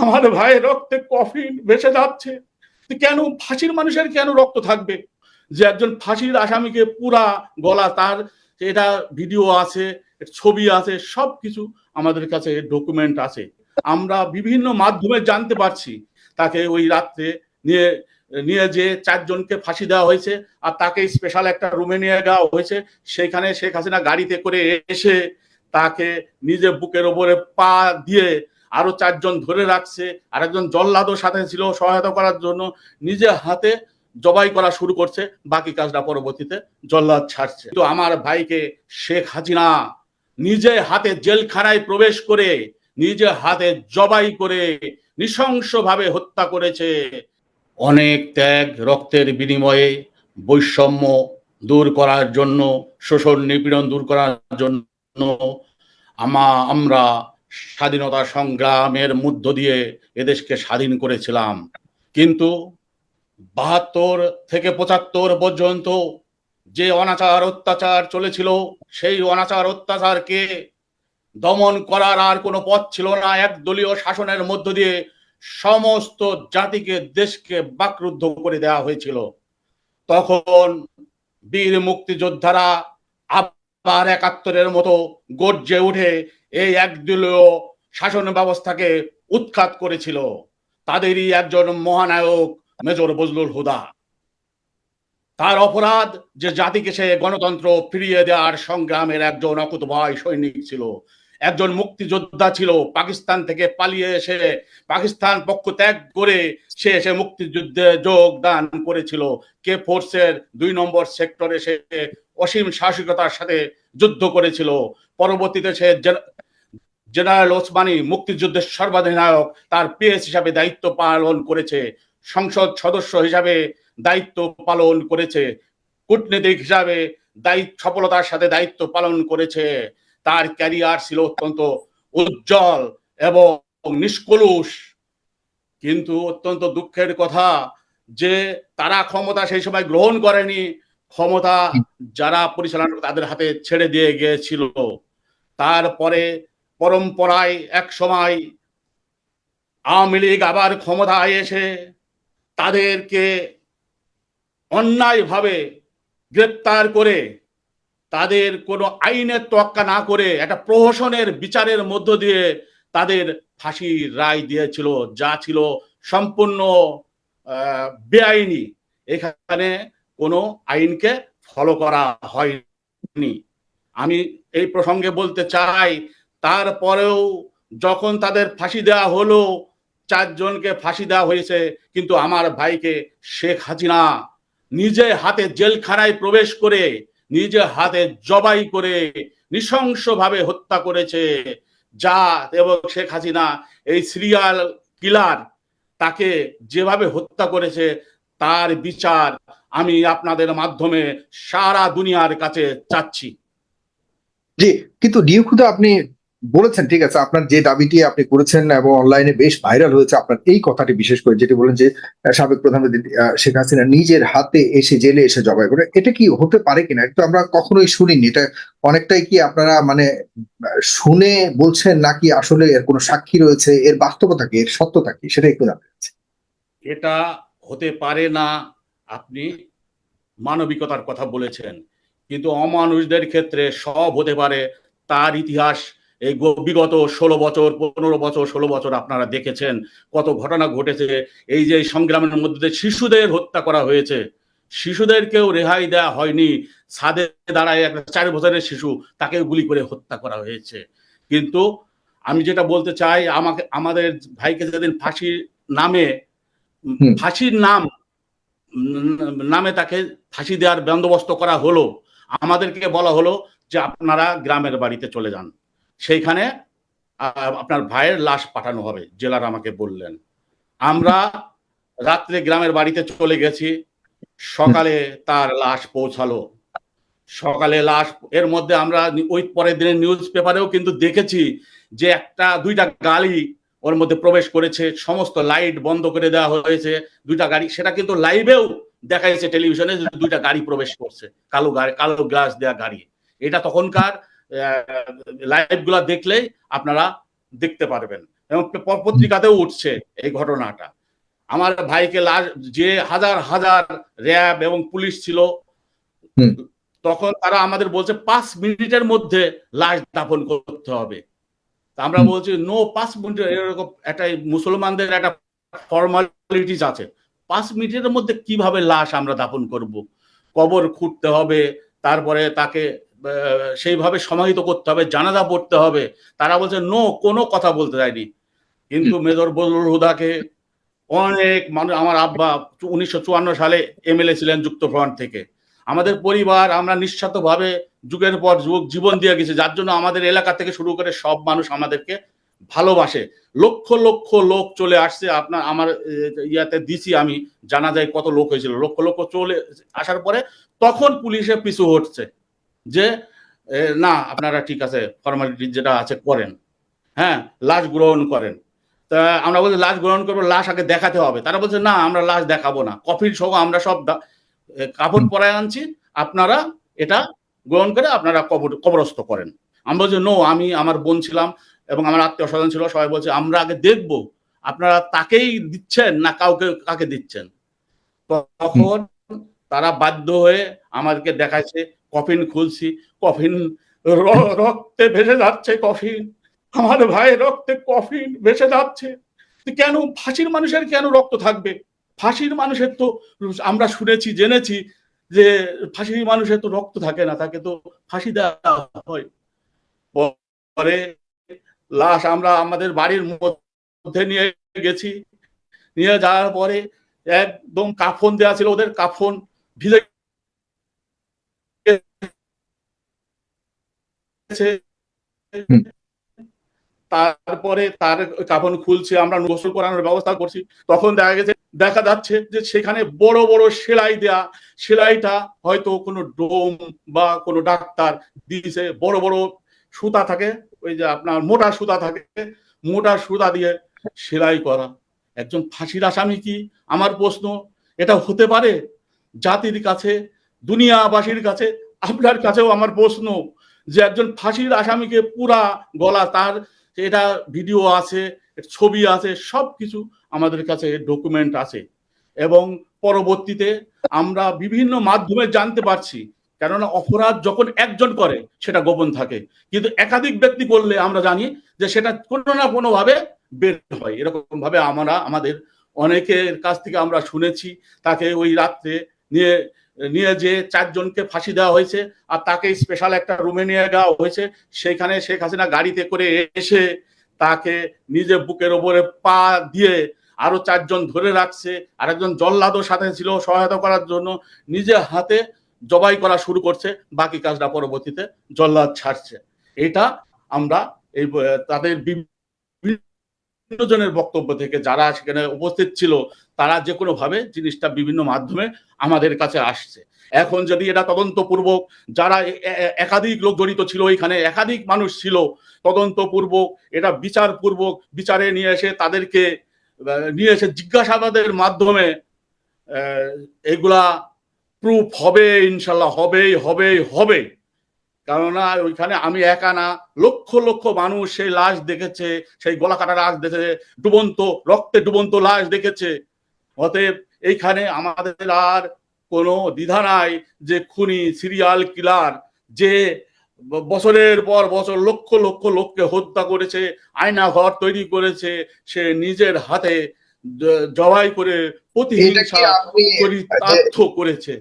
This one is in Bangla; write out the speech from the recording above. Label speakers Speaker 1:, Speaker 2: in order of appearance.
Speaker 1: আমার ভাই রক্তে কফিন ভেসে যাচ্ছে। কেন ফাঁসির মানুষের কেন রক্ত থাকবে? যে একজন ফাঁসির আসামিকে পুরা গলা তার এটা ভিডিও আছে ছবি আছে সব কিছু আমাদের কাছে ডকুমেন্ট আছে। আমরা বিভিন্ন মাধ্যমে জানতে পারছি তাকে ওই রাত্রে নিয়ে নিয়ে যে চারজনকে ফাঁসি দেওয়া হয়েছে আর তাকে স্পেশাল একটা রুমে নিয়ে যাওয়া হয়েছে। সেখানে শেখ হাসিনা গাড়িতে করে এসে তাকে নিজে বুকের ওপরে পা দিয়ে আরও চারজন ধরে রাখছে আর একজন জল্লাদও সাথে ছিল সহায়তা করার জন্য, নিজে হাতে জবাই করা শুরু করছে, বাকি কাজটা পরবর্তীতে জল্লাদ ছাড়ছে। তো আমার ভাইকে শেখ হাসিনা নিজে হাতে জেলখানায় প্রবেশ করে, নিজে হাতে জবাই করে নৃশংসভাবে হত্যা করেছে। অনেক ত্যাগ রক্তের বিনিময়ে বৈষম্য দূর করার জন্য, শোষণ নিপীড়ন দূর করার জন্য আমা আমরা স্বাধীনতা সংগ্রামের মধ্য দিয়ে এদেশকে স্বাধীন করেছিলাম। কিন্তু বাহাত্তর থেকে পঁচাত্তর পর্যন্ত যে অনাচার অত্যাচার চলেছিল, সেই অনাচার অত্যাচারকে দমন করার আর কোনো পথ ছিল না। একদলীয় শাসনের মধ্য দিয়ে সমস্ত জাতিকে, দেশকে বাকরুদ্ধ করে দেওয়া হয়েছিল। তখন বীর মুক্তিযোদ্ধারা আবার একাত্তরের মতো গর্জে উঠে এই একদলীয় শাসন ব্যবস্থাকে উৎখাত করেছিল। তাদেরই একজন মহানায়ক মেজর বজলুল হুদা। তার অপরাধ যে জাতিকে সে গণতন্ত্র ফিরিয়ে দেওয়ার সংগ্রামের একজন অকুতভয় সৈনিক ছিল একজন মুক্তিযোদ্ধা ছিল, পাকিস্তান থেকে পালিয়ে এসে পাকিস্তান পক্ষ ত্যাগ করে সে এসে মুক্তিযুদ্ধে যোগদান করেছিল। কে ফোর্সের দুই নম্বর সেক্টরে সে অসীম সাহসিকতার সাথে যুদ্ধ করেছিল। পরবর্তীতে সে জেনারেল ওসমানী মুক্তিযুদ্ধের সর্বাধিনায়ক, তার পিএস হিসাবে দায়িত্ব পালন করেছে। সংসদ সদস্য হিসাবে দায়িত্ব পালন করেছে। কূটনীতিক হিসাবে দায়িত্ব, সফলতার সাথে দায়িত্ব পালন করেছে। তার ক্যারিয়ার ছিল অত্যন্ত উজ্জ্বল এবং নিষ্কলুষ। কিন্তু অত্যন্ত দুঃখের কথা যে তারা ক্ষমতা সেই সময় গ্রহণ করেনি, ক্ষমতা যারা পরিচালনা তাদের হাতে ছেড়ে দিয়ে গিয়েছিল। তারপরে পরম্পরায় এক সময় আওয়ামী লীগ আবার ক্ষমতায় এসে তাদেরকে অন্যায়ভাবে গ্রেপ্তার করে তাদের কোনো আইনের তোয়াক্কা না করে একটা প্রহসনের বিচারের মধ্য দিয়ে তাদের ফাঁসির রায় দিয়েছিল, যা ছিল সম্পূর্ণ বেআইনি। এখানে কোনো আইনকে ফলো করা হয়নি। আমি এই প্রসঙ্গে বলতে চাই, তারপরেও যখন তাদের ফাঁসি দেওয়া হলো, চারজনকে ফাঁসি দেওয়া হয়েছে, কিন্তু আমার ভাইকে শেখ হাসিনা নিজে হাতে জেলখানায় প্রবেশ করে নিজে হাতে জবাই করে নৃশংসভাবে হত্যা করেছে যা এবং শেখ হাসিনা। এই সিরিয়াল কিলার তাকে যেভাবে হত্যা করেছে, তার বিচার আমি আপনাদের মাধ্যমে সারা দুনিয়ার কাছে চাচ্ছি।
Speaker 2: জি, কিন্তু নিয়োগদা আপনি বলেছেন, ঠিক আছে, আপনার যে দাবিটি আপনি করেছেন এবং অনলাইনে বেশ ভাইরাল হয়েছে, আপনার এই কথাটি বিশেষ করে যেটি বলেন যে সাবেক প্রধানমন্ত্রী শেখ হাসিনা নিজের হাতে এসে জেলে এসে জবাই করে, এটা কি হতে পারে কিনা? একটু আমরা কখনোই শুনিনি, এটা অনেকটাই কি আপনারা মানে শুনে বলছেন নাকি আসলে এর কোনো সাক্ষী রয়েছে, এর বাস্তবতা কি, এর সত্যতা কি, সেটা একটু জানতে চাচ্ছি।
Speaker 1: এটা হতে পারে না, আপনি মানবিকতার কথা বলেছেন, কিন্তু অমানুষদের ক্ষেত্রে সব হতে পারে, তার ইতিহাস এই বিগত ষোলো বছর পনেরো বছর ষোলো বছর আপনারা দেখেছেন কত ঘটনা ঘটেছে। এই যে সংগ্রামের মধ্যে শিশুদের হত্যা করা হয়েছে। শিশুদেরকেও রেহাই দেওয়া হয়নি। ছাদে দাঁড়ায় একটা চার বছরের শিশু তাকে গুলি করে হত্যা করা হয়েছে। কিন্তু আমি যেটা বলতে চাই আমাকে আমাদের ভাইকে যেদিন ফাঁসির নামে ফাঁসির নাম নামে তাকে ফাঁসি দেওয়ার বন্দোবস্ত করা হলো। আমাদেরকে বলা হলো যে আপনারা গ্রামের বাড়িতে চলে যান। সেইখানে আপনার ভাইয়ের লাশ পাঠানো হবে, জেলার আমাকে বললেন। আমরা রাত্রে গ্রামের বাড়িতে চলে গেছি, সকালে তার লাশ পৌঁছালো। সকালে লাশ, এর মধ্যে আমরা ওই পরের দিনের নিউজ পেপারেও কিন্তু দেখেছি যে একটা, দুইটা গাড়ি ওর মধ্যে প্রবেশ করেছে, সমস্ত লাইট বন্ধ করে দেওয়া হয়েছে, দুইটা গাড়ি, সেটা কিন্তু লাইভেও দেখা যাচ্ছে টেলিভিশনে দুইটা গাড়ি প্রবেশ করছে, কালো গাড়ি, কালো গ্লাস দেওয়া গাড়ি। এটা তখনকার লাইভগুলা দেখলেই আপনারা দেখতে পারবেন। এবং পত্রিকাতেও উঠছে এই ঘটনাটা। আমার ভাইকে লাশ যে হাজার হাজার র্যাব এবং পুলিশ ছিল তখন তারা আমাদের বলছে পাঁচ মিনিটের মধ্যে লাশ দাফন করতে হবে। তা আমরা বলছি নো পাঁচ মিনিট এরকম একটা মুসলমানদের একটা ফর্মালিটিস আছে। পাঁচ মিনিটের মধ্যে কীভাবে লাশ আমরা দাফন করব? কবর খুঁড়তে হবে তারপরে তাকে সেইভাবে সমাহিত করতে হবে জানাজা পড়তে হবে। তারা বলছে নো কোনো কথা বলতে চায়নি কিন্তু মেজর বজলুল হুদাকে অনেক মানুষ আমার আব্বা উনিশশো চুয়ান্ন সালে এমএলএ ছিলেন যুক্তফ্রন্ট থেকে। আমাদের পরিবার আমরা নিঃস্বার্থভাবে যুগের পর যুগ জীবন দিয়ে গেছি যার জন্য আমাদের এলাকা থেকে শুরু করে সব মানুষ আমাদেরকে ভালোবাসে। লক্ষ লক্ষ লোক চলে আসছে। আপনার আমার ইয়াতে দিছি আমি জানা যায় কত লোক হয়েছিল। লক্ষ লক্ষ চলে আসার পরে তখন পুলিশে পিছু হটছে। যে না আপনারা ঠিক আছে ফর্মালিটি যেটা আছে করেন। হ্যাঁ লাশ গ্রহণ করেন। তা আমরা বলছি লাশ গ্রহণ করব লাশ আগে দেখাতে হবে। তারা বলছে না আমরা লাশ দেখাবো না। কফিন সহ আমরা সব কাপড় পরায় আনছি। আপনারা এটা গ্রহণ করে আপনারা কবর কবরস্থ করেন। আমি বলছি নো আমি আমার বোন ছিলাম এবং আমার আত্মীয় স্বজন ছিল সবাই বলছে আমরা আগে দেখব। আপনারা তাকেই দিচ্ছেন না কাউকে কাকে দিচ্ছেন? তখন তারা বাধ্য হয়ে আমাদেরকে দেখাচ্ছে কফিন খুলছি, কফিন রক্তে ভেসে যাচ্ছে কফিন। আমার ভাই রক্তে কফিন ভেসে যাচ্ছে। কেন, ফাঁসির মানুষের কেন রক্ত থাকবে? ফাঁসির মানুষের তো, আমরা শুনেছি, জেনেছি যে ফাঁসির মানুষের তো রক্ত থাকে না, তাকে তো ফাঁসি দেওয়া হয়। পরে লাশ আমরা আমাদের বাড়ির মধ্যে নিয়ে গেছি। নিয়ে যাওয়ার পরে একদম কাফন দেওয়া ছিল, ওদের কাফন ভিজে। তারপরে তার কাফন খুলছে আমরা গোসল করানোর ব্যবস্থা করছি। তখন দেখা গেছে দেখা যাচ্ছে যে সেখানে বড় বড় সেলাই দেয়া সেলাইটা হয়তো কোনো ডোম বা কোনো ডাক্তার দিয়েছে। বড় বড় সুতা থাকে ওই যে আপনার মোটা সুতা থাকে মোটা সুতা দিয়ে সেলাই করা। একজন ফাঁসির আসামি কি? আমার প্রশ্ন এটা হতে পারে? জাতির কাছে দুনিয়াবাসীর কাছে, আপনার কাছেও আমার প্রশ্ন যে একজন ফাঁসির আসামিকে পুরা গলা তার, এটা ভিডিও আছে ছবি আছে সব কিছু আমাদের কাছে ডকুমেন্ট আছে। এবং পরবর্তীতে আমরা বিভিন্ন মাধ্যমে জানতে পারছি, কেননা অপরাধ যখন একজন করে, সেটা গোপন থাকে। কিন্তু একাধিক ব্যক্তি করলে আমরা জানি যে সেটা কোনো না কোনো ভাবে বের হয়। এরকম ভাবে আমরা, আমাদের অনেকের কাছ থেকে আমরা শুনেছি, তাকে ওই রাত্রে নিয়ে নিয়ে যে চারজনকে ফাঁসি দেওয়া হয়েছে, আর তাকে স্পেশাল একটা রুমে নিয়ে যাওয়া হয়েছে, সেখানে শেখ হাসিনা গাড়িতে করে এসে তাকে নিজে বুকের ওপরে পা দিয়ে আরও চারজন ধরে রাখছে আর একজন জল্লাদও সাথে ছিল সহায়তা করার জন্য, নিজে হাতে জবাই করা শুরু করছে, বাকি কাজটা পরবর্তীতে জল্লাদ ছাড়ছে। এটা আমরা এই, তাদের জনের বক্তব্য থেকে যারা সেখানে উপস্থিত ছিল, তারা যে কোনো ভাবে জিনিসটা বিভিন্ন মাধ্যমে আমাদের কাছে আসছে। এখন যদি এটা তদন্তপূর্বক যারা একাধিক লোক জড়িত ছিল এখানে একাধিক মানুষ ছিল, তদন্তপূর্বক, এটা বিচারপূর্বক, বিচারে নিয়ে এসে তাদেরকে নিয়ে এসে জিজ্ঞাসাবাদের মাধ্যমে এগুলা প্রুফ হবে ইনশাল্লাহ হবেই হবেই হবে কেননা ওইখানে আমি একা না লক্ষ লক্ষ মানুষ সেই লাশ দেখেছে সেই গলা কাটা লাশ দেখেছে ডুবন্ত রক্তে ডুবন্ত লাশ দেখেছে। অতএব এইখানে আমাদের আর কোনো দ্বিধা নাই যে খুনি সিরিয়াল কিলার যে বছরের পর বছর লক্ষ লক্ষ লোককে হত্যা করেছে আয়না ঘর তৈরি করেছে সে নিজের হাতে জবাই করে প্রতিহিংসা করেছে।